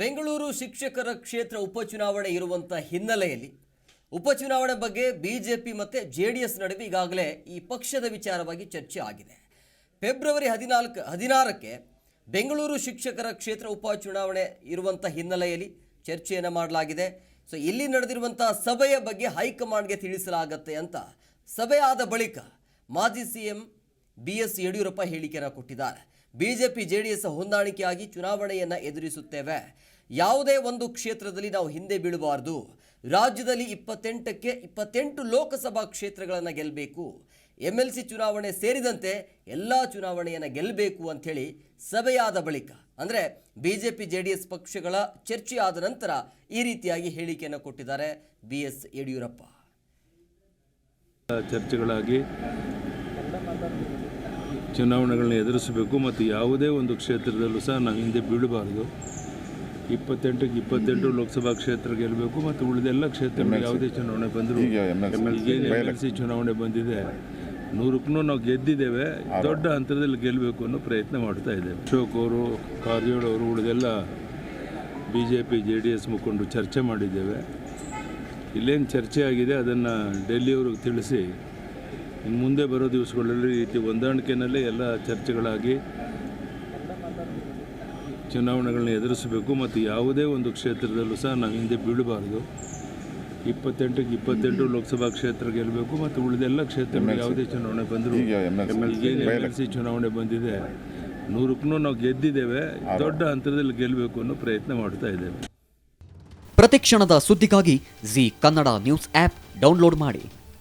ಬೆಂಗಳೂರು ಶಿಕ್ಷಕರ ಕ್ಷೇತ್ರ ಉಪಚುನಾವಣೆ ಇರುವಂಥ ಹಿನ್ನೆಲೆಯಲ್ಲಿ ಉಪಚುನಾವಣೆ ಬಗ್ಗೆ ಬಿಜೆಪಿ ಮತ್ತು ಜೆ ಡಿ ಎಸ್ ನಡುವೆ ಈಗಾಗಲೇ ಈ ಪಕ್ಷದ ವಿಚಾರವಾಗಿ ಚರ್ಚೆ ಆಗಿದೆ. ಫೆಬ್ರವರಿ ಹದಿನಾಲ್ಕು, ಹದಿನಾರಕ್ಕೆ ಬೆಂಗಳೂರು ಶಿಕ್ಷಕರ ಕ್ಷೇತ್ರ ಉಪಚುನಾವಣೆ ಇರುವಂಥ ಹಿನ್ನೆಲೆಯಲ್ಲಿ ಚರ್ಚೆಯನ್ನು ಮಾಡಲಾಗಿದೆ. ಸೊ ಇಲ್ಲಿ ನಡೆದಿರುವಂಥ ಸಭೆಯ ಬಗ್ಗೆ ಹೈಕಮಾಂಡ್ಗೆ ತಿಳಿಸಲಾಗತ್ತೆ ಅಂತ ಸಭೆ ಆದ ಬಳಿಕ ಮಾಜಿ C M B S Yediyurappa ಹೇಳಿಕೆಯನ್ನು ಕೊಟ್ಟಿದ್ದಾರೆ. ಬಿಜೆಪಿ ಎಸ್ ಹೊಂದಾಣಿಕೆಯಾಗಿ ಚುನಾವಣೆಯನ್ನು ಎದುರಿಸುತ್ತೇವೆ. ಯಾವುದೇ ಒಂದು ಕ್ಷೇತ್ರದಲ್ಲಿ ನಾವು ಹಿಂದೆ ಬೀಳಬಾರ್ದು. ರಾಜ್ಯದಲ್ಲಿ ಇಪ್ಪತ್ತೆಂಟಕ್ಕೆ ಇಪ್ಪತ್ತೆಂಟು ಲೋಕಸಭಾ ಕ್ಷೇತ್ರಗಳನ್ನು ಗೆಲ್ಲಬೇಕು ಎಂ ಎಲ್ ಸಿ ಚುನಾವಣೆ ಸೇರಿದಂತೆ ಎಲ್ಲ ಚುನಾವಣೆಯನ್ನು ಗೆಲ್ಲಬೇಕು ಅಂಥೇಳಿ ಸಭೆಯಾದ ಬಳಿಕ, ಅಂದರೆ B J P J D S ಪಕ್ಷಗಳ ಚರ್ಚೆಯಾದ ನಂತರ ಈ ರೀತಿಯಾಗಿ ಹೇಳಿಕೆಯನ್ನು ಕೊಟ್ಟಿದ್ದಾರೆ ಬಿ ಎಸ್ ಯಡಿಯೂರಪ್ಪ. ಚರ್ಚೆಗಳಾಗಿ ಚುನಾವಣೆಗಳನ್ನ ಎದುರಿಸಬೇಕು ಮತ್ತು ಯಾವುದೇ ಒಂದು ಕ್ಷೇತ್ರದಲ್ಲೂ ಸಹ ನಾವು ಹಿಂದೆ ಬೀಳಬಾರ್ದು. ಇಪ್ಪತ್ತೆಂಟಕ್ಕೆ ಇಪ್ಪತ್ತೆಂಟು ಲೋಕಸಭಾ ಕ್ಷೇತ್ರ ಗೆಲ್ಲಬೇಕು ಮತ್ತು ಉಳಿದೆಲ್ಲ ಕ್ಷೇತ್ರಗಳು ಯಾವುದೇ ಚುನಾವಣೆ ಬಂದರೂ ಎಂ ಎಲ್ ಸಿ ಚುನಾವಣೆ ಬಂದಿದೆ. ನೂರಕ್ಕೂ ನಾವು ಗೆದ್ದಿದ್ದೇವೆ. ದೊಡ್ಡ ಹಂತದಲ್ಲಿ ಗೆಲ್ಲಬೇಕು ಅನ್ನೋ ಪ್ರಯತ್ನ ಮಾಡ್ತಾ ಇದ್ದೇವೆ. ಅಶೋಕ್ ಅವರು ಕಾರಜೋಳ ಅವರು ಉಳಿದೆಲ್ಲ B J P J D S ಮುಖಂಡರು ಚರ್ಚೆ ಮಾಡಿದ್ದೇವೆ. ಇಲ್ಲೇನು ಚರ್ಚೆ ಆಗಿದೆ ಅದನ್ನು ಡೆಲ್ಲಿಯವ್ರಿಗೆ ತಿಳಿಸಿ. ಇನ್ನು ಮುಂದೆ ಬರೋ ದಿವಸಗಳಲ್ಲಿ ಈ ರೀತಿ ಹೊಂದಾಣಿಕೆಯಲ್ಲೇ ಎಲ್ಲ ಚರ್ಚೆಗಳಾಗಿ ಚುನಾವಣೆಗಳನ್ನ ಎದುರಿಸಬೇಕು ಮತ್ತು ಯಾವುದೇ ಒಂದು ಕ್ಷೇತ್ರದಲ್ಲೂ ಸಹ ನಾವು ಹಿಂದೆ ಬೀಳಬಾರ್ದು. ಇಪ್ಪತ್ತೆಂಟಕ್ಕೆ ಇಪ್ಪತ್ತೆಂಟು ಲೋಕಸಭಾ ಕ್ಷೇತ್ರ ಗೆಲ್ಲಬೇಕು ಮತ್ತು ಉಳಿದೆಲ್ಲ ಕ್ಷೇತ್ರಗಳು ಯಾವುದೇ ಚುನಾವಣೆ ಬಂದರೂ. ಈಗೇನು ಎಂ ಎಲ್ ಸಿ ಚುನಾವಣೆ ಬಂದಿದೆ ನೂರಕ್ಕೂ ನಾವು ಗೆದ್ದಿದ್ದೇವೆ ದೊಡ್ಡ ಹಂತದಲ್ಲಿ ಗೆಲ್ಲಬೇಕು ಅನ್ನೋ ಪ್ರಯತ್ನ ಮಾಡ್ತಾ ಇದ್ದೇವೆ. ಪ್ರತಿಕ್ಷಣದ ಸುದ್ದಿಗಾಗಿ Zee Kannada news app download ಮಾಡಿ.